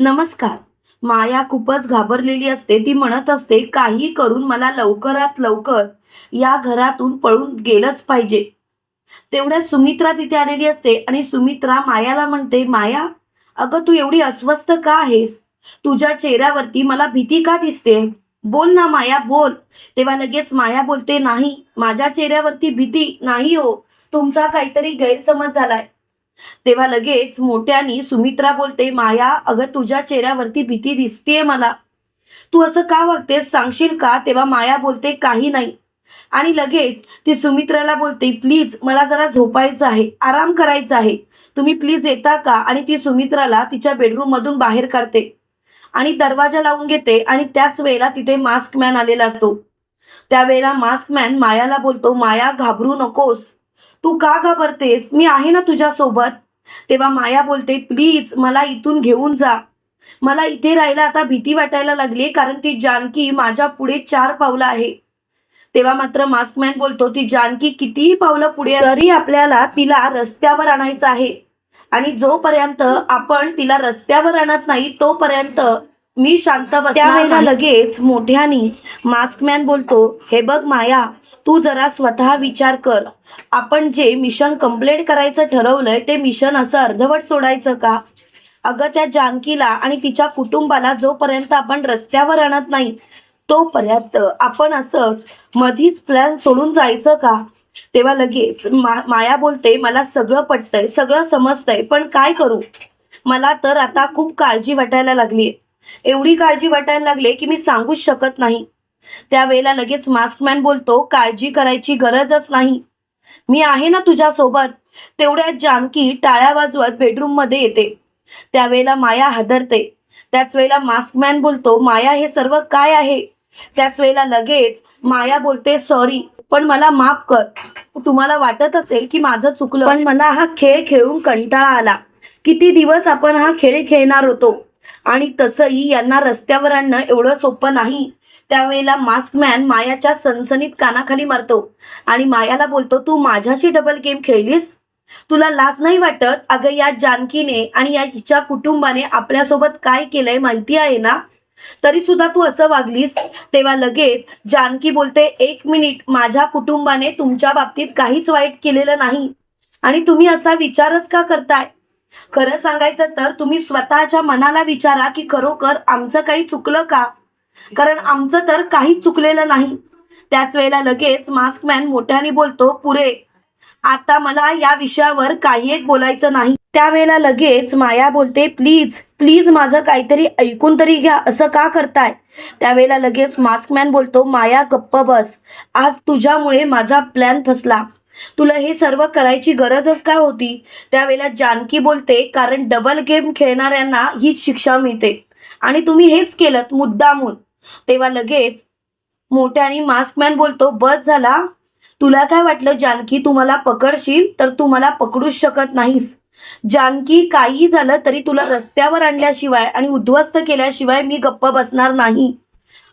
नमस्कार. माया खूपच घाबरलेली असते ती म्हणत असते काही करून मला लवकरात लवकर या घरातून पळून गेलंच पाहिजे. तेवढ्यात सुमित्रा तिथे आलेली असते आणि सुमित्रा मायाला म्हणते माया अगं तू एवढी अस्वस्थ का आहेस? तुझ्या चेहऱ्यावरती मला भीती का दिसते? बोल ना माया बोल. तेव्हा लगेच माया बोलते नाही माझ्या चेहऱ्यावरती भीती नाही हो. तुमचा काहीतरी गैरसमज झालाय. तेव्हा लगेच मोठ्यानी सुमित्रा बोलते माया अगं तुझ्या चेहऱ्यावरती भीती दिसतेय मला. तू असं का वागतेस सांगशील का? तेव्हा माया बोलते काही नाही. आणि लगेच ती सुमित्राला बोलते प्लीज मला जरा झोपायचं आहे. आराम करायचा आहे. तुम्ही प्लीज येता का? आणि ती सुमित्राला तिच्या बेडरूम मधून बाहेर काढते आणि दरवाजा लावून घेते आणि त्याच वेळेला तिथे मास्क मॅन आलेला असतो. त्यावेळेला मास्क मॅन मायाला बोलतो माया घाबरू नकोस. तू का घाबरतेस? मी आहे ना तुझ्या सोबत तेव्हा माया बोलते प्लीज मला इथून घेऊन जा. मला इथे राहायला आता भीती वाटायला लागली कारण ती जानकी माझ्या पुढे चार पावलं आहे. तेव्हा मात्र मास्कमॅन बोलतो ती जानकी कितीही पावलं पुढे तरी आपल्याला तिला रस्त्यावर आणायचं आहे. आणि जोपर्यंत आपण तिला रस्त्यावर आणत नाही तोपर्यंत मी शांत बस त्यावेळेला लगेच मोठ्यानी मास्कमॅन बोलतो हे बघ माया तू जरा स्वतः विचार कर. आपण जे मिशन कंप्लीट करायचं ठरवलंय ते मिशन असं अर्धवट सोडायचं का? अगं त्या जानकीला आणि तिच्या कुटुंबाला जोपर्यंत आपण रस्त्यावर आणत नाही तोपर्यंत आपण असंच मधीच प्लॅन सोडून जायचं का? तेव्हा लगेच मा- माया बोलते मला सगळं पटतंय सगळं समजतंय पण काय करू? मला तर आता खूप काळजी वाटायला लागली एवढी काळजी वाटायला लागली की मी सांगूच शकत नाही. त्यावेळेला लगेच मास्कमॅन बोलतो काळजी करायची गरजच नाही. मी आहे ना तुझ्या सोबत तेवढ्यात जानकी टाळ्या वाजवत बेडरूममध्ये येते. त्यावेळेला माया हादरते. त्याच वेळेला मास्कमॅन बोलतो माया हे सर्व काय आहे? त्याच वेळेला लगेच माया बोलते सॉरी पण मला माफ कर. तुम्हाला वाटत असेल की माझं चुकलं पण मला हा खेळ खेळून कंटाळा आला. किती दिवस आपण हा खेळ खेळणार होतो? आणि तसंही यांना रस्त्यावर आणणं एवढं सोपं नाही. त्यावेळेला मास्कमॅन मायाच्या सनसनीत कानाखाली मारतो. आणि मायाला बोलतो तू माझ्याशी डबल गेम खेळलीस? तुला लाज नाही वाटत? अगं या जानकीने आणि या हिच्या कुटुंबाने आपल्यासोबत काय केलंय माहिती आहे ना? तरी सुद्धा तू असं वागलीस? तेव्हा लगेच जानकी बोलते एक मिनिट माझ्या कुटुंबाने तुमच्या बाबतीत काहीच वाईट केलेलं नाही. आणि तुम्ही असा विचारच का करताय? खरं सांगायचं तर तुम्ही स्वतःच्या मनाला विचारा की खरोखर आमचं काही चुकलं का? कारण आमचं तर काहीच चुकलेलं नाही. त्याच वेळेला लगेच मास्कमॅन मोठ्याने बोलतो पुरे आता मला या विषयावर काही एक बोलायचं नाही. त्यावेळेला लगेच माया बोलते प्लीज प्लीज माझं काहीतरी ऐकून तरी घ्या असं का करताय? त्यावेळेला लगेच मास्कमॅन बोलतो माया गप्प बस. आज तुझ्यामुळे माझा प्लॅन फसला. तुला हे सर्व करायची गरजच काय होती? त्यावेळेला जानकी बोलते कारण डबल गेम खेळणाऱ्यांना हीच शिक्षा मिळते. आणि तुम्ही हेच केलं मुद्दामून. तेव्हा लगेच मोठ्याने मास्कमॅन बोलतो बस झाला. तुला काय वाटलं जानकी तू मला पकडशील? तर तू मला पकडूच शकत नाहीस. जानकी काही झालं तरी तुला रस्त्यावर आणल्याशिवाय आणि उद्ध्वस्त केल्याशिवाय मी गप्प बसणार नाही.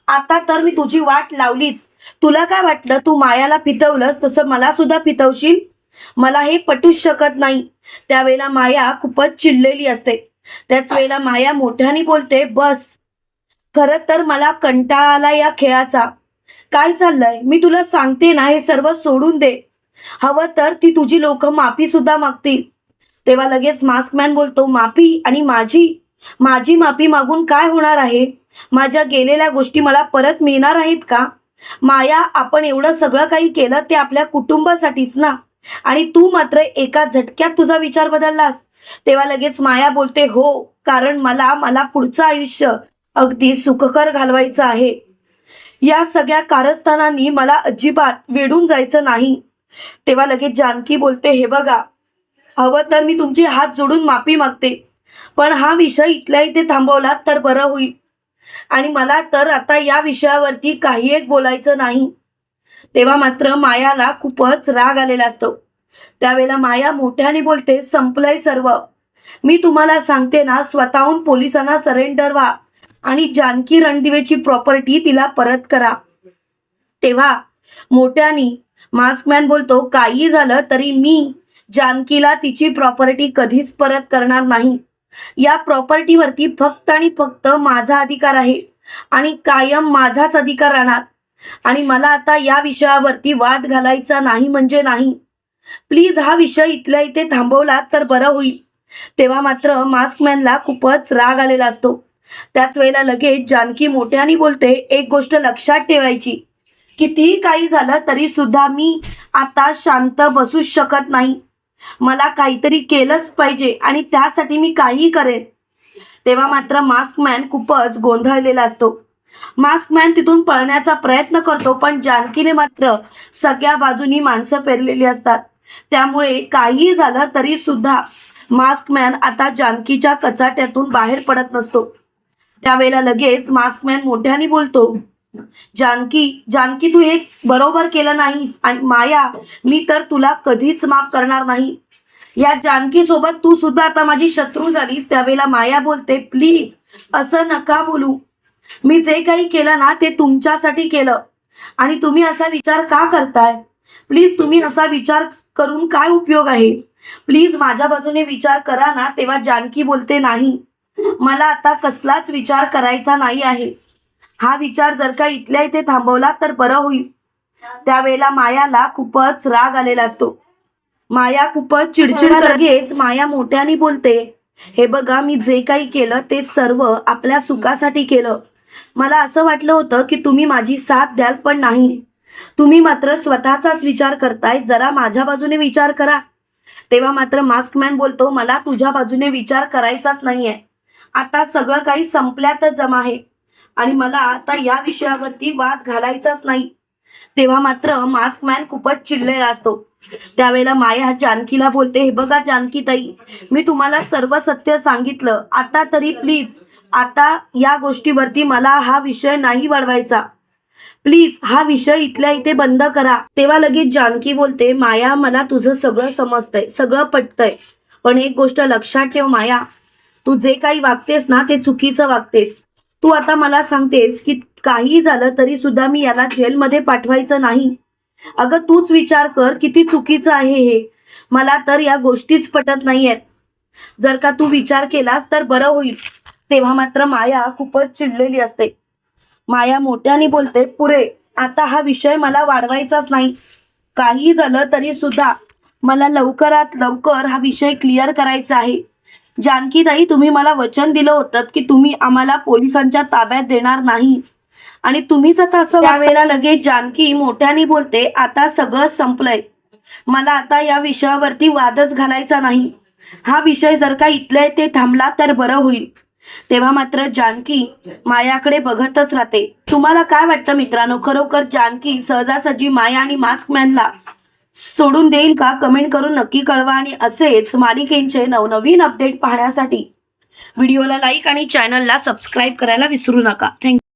आता तर मी तुझी वाट लावलीच. तुला काय वाटलं तू मायाला पितवलंस तसं मला सुद्धा पितवशील? मला हे पटूच शकत नाही. त्यावेळेला माया खूपच चिडलेली असते. त्याच वेळेला माया मोठ्याने बोलते बस खरं तर मला कंटाळा आला या खेळाचा. काय चाललंय? मी तुला सांगते ना हे सर्व सोडून दे. हवं तर ती तुझी लोक माफी सुद्धा मागतील. तेव्हा लगेच मास्कमॅन बोलतो माफी आणि माझी? माझी माफी मागून काय होणार आहे? माझ्या गेलेल्या गोष्टी मला परत मिळणार आहेत का? माया आपण एवढं सगळं काही केलं ते आपल्या कुटुंबासाठीच ना? आणि तू मात्र एका झटक्यात तुझा विचार बदललास. तेव्हा लगेच माया बोलते हो कारण मला मला पुढचं आयुष्य अगदी सुखकर घालवायचं आहे. या सगळ्या कारस्थानांनी मला अजिबात वेडून जायचं नाही. तेव्हा लगेच जानकी बोलते हे बघा हवं तर मी तुमचे हात जोडून माफी मागते पण हा विषय इथल्या इथे थांबवला तर बरं होईल. आणि मला तर आता या विषयावरती काही एक बोलायचं नाही. तेव्हा मात्र मायाला खूपच राग आलेला असतो. त्यावेळेला माया मोठ्याने बोलते संपलंय सर्व. मी तुम्हाला सांगते ना स्वतःहून पोलिसांना सरेंडर व्हा आणि जानकी रणदिवेची प्रॉपर्टी तिला परत करा. तेव्हा मोठ्यानी मास्कमॅन बोलतो काही झालं तरी मी जानकीला तिची प्रॉपर्टी कधीच परत करणार नाही. या प्रॉपर्टीवरती फक्त आणि फक्त माझा अधिकार आहे आणि कायम माझाच अधिकार राहणार. आणि मला आता या विषयावरती वाद घालायचा नाही म्हणजे नाही. प्लीज हा विषय इथल्या इथे थांबवला तर बरं होईल. तेव्हा मात्र मास्कमॅनला खूपच राग आलेला असतो. त्याच वेळेला लगेच जानकी मोठ्याने बोलते एक गोष्ट लक्षात ठेवायची. कितीही काही झालं तरी सुद्धा मी आता शांत बसूच शकत नाही. मला काहीतरी केलंच पाहिजे आणि त्यासाठी मी काहीही करेन. तेव्हा मात्र मास्कमॅन खूपच गोंधळलेला असतो. मास्कमॅन तिथून पळण्याचा प्रयत्न करतो पण जानकीने मात्र सगळ्या बाजूनी माणसं पेरलेली असतात. त्यामुळे काहीही झालं तरी सुद्धा मास्कमॅन आता जानकीच्या कचाट्यातून बाहेर पडत नसतो. त्यावेळेला लगेच मास्कमॅन मोठ्याने बोलतो जानकी जानकी तू हे बरोबर केलं नाहीस आणि माया मी तर तुला कधीच माफ करणार नाही. या जानकी सोबत तू सुद्धा आता माझी शत्रू झालीस. त्यावेळेला माया बोलते प्लीज असं नका बोलू. मी जे काही केलं ना ते तुमच्यासाठी केलं. आणि तुम्ही असा विचार का करताय? प्लीज तुम्ही असा विचार करून काय उपयोग आहे? प्लीज माझ्या बाजूने विचार करा ना तेव्हा जानकी बोलते नाही मला आता कसलाच विचार करायचा नाही आहे. हा विचार जर का इथल्या इथे थांबवला तर बरं होईल. त्यावेळेला मायाला खूपच राग आलेला असतो. माया खूपच चिडचिड लगेच माया मोठ्याने बोलते हे बघा मी जे काही केलं ते सर्व आपल्या सुखासाठी केलं. मला असं वाटलं होतं की तुम्ही माझी साथ द्याल पण नाही. तुम्ही मात्र स्वतःचाच विचार करताय. जरा माझ्या बाजूने विचार करा. तेव्हा मात्र मास्कमॅन बोलतो मला तुझ्या बाजूने विचार करायचाच नाहीये. आता सगळं काही संपल्यातच जमा आहे. आणि मला आता या विषयावरती वाद घालायचाच नाही. तेव्हा मात्र मास्कमॅन खूपच चिडलेला असतो. त्यावेळेला माया जानकीला बोलते हे बघा जानकी ताई मी तुम्हाला सर्व सत्य सांगितलं. आता तरी प्लीज आता या गोष्टीवरती मला हा विषय नाही वाढवायचा. प्लीज हा विषय इथल्या इथे बंद करा. तेव्हा लगेच जानकी बोलते माया मला तुझं सगळं समजतंय सगळं पटतंय. पण एक गोष्ट लक्षात ठेव माया. तू जे काही वागतेस ना ते चुकीचं वागतेस. तू आता मला सांगतेस की काही झालं तरी सुद्धा मी याला जेलमध्ये पाठवायचं नाही. अगं तूच विचार कर किती चुकीचं आहे हे. मला तर या गोष्टीच पटत नाहीयेत. जर का तू विचार केलास तर बरं होईल. तेव्हा मात्र माया खूपच चिडलेली असते. माया मोठ्याने बोलते पुरे आता हा विषय मला वाढवायचाच नाही. काही झालं तरी सुद्धा मला लवकरात लवकर हा विषय क्लिअर करायचा आहे. जानकीताई तुम्ही मला वचन दिलं होतं की तुम्ही आम्हाला पोलिसांच्या ताब्यात देणार नाही. आणि तुम्हीच आता असं त्यावेळेला लगेच जानकी मोठ्याने बोलते आता सगळं संपलंय. मला आता या विषयावरती वादच घालायचा नाही. हा विषय जर का इथल्या इथे थांबला तर बरं होईल. तेव्हा मात्र जानकी मायाकडे बघतच राहते. तुम्हाला काय वाटतं मित्रांनो? खरोखर जानकी सहजासहजी माया आणि मास्कमॅनला सोडून देईल का? कमेंट करून नक्की कळवा आणि असेच मालिकेंचे नवनवीन अपडेट पाहण्यासाठी. व्हिडिओला लाईक आणि चॅनलला सबस्क्राईब करायला विसरू नका. थँक्यू